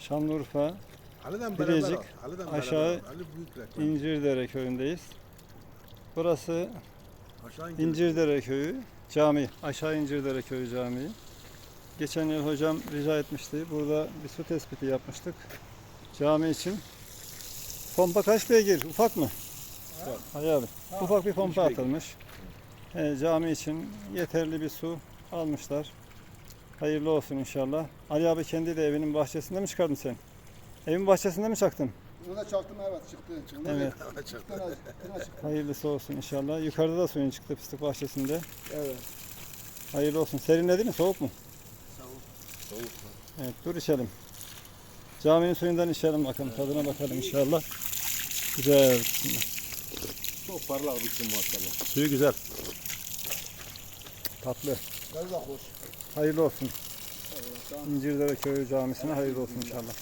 Şanlıurfa Ali'den Bilecik, beraber al. Ali'den aşağı beraber al. Ali büyük reklam. İncirdere köyündeyiz. Burası Aşağı. İncirdere köyü cami. Aşağı İncirdere köyü camii. Geçen yıl hocam rica etmişti. Burada bir su tespiti yapmıştık. Cami için. Pompa kaç beygir? Ufak mı? Ali abi. Ufak bir pompa beygir. atılmış. He, cami için yeterli bir su almışlar. Hayırlı olsun inşallah. Ali abi kendi de evinin bahçesinde mi çıkardın sen? Evin bahçesinde mi çaktın? Bunu da çaktım evet çıktı. çıktı. Evet. Çıktı. Hayırlısı olsun inşallah. Yukarıda da suyun çıktı fıstık bahçesinde. Evet. Hayırlı olsun. Serinledi mi? Soğuk mu? Soğuk. Evet dur içelim. Caminin suyundan içelim bakalım. Tadına bakalım inşallah. Güzel. Çok parlak bir şey maşallah. Suyu güzel. Tatlı. Hayırlı olsun. İncirdere Köyü Camisi'ne hayırlı olsun inşallah.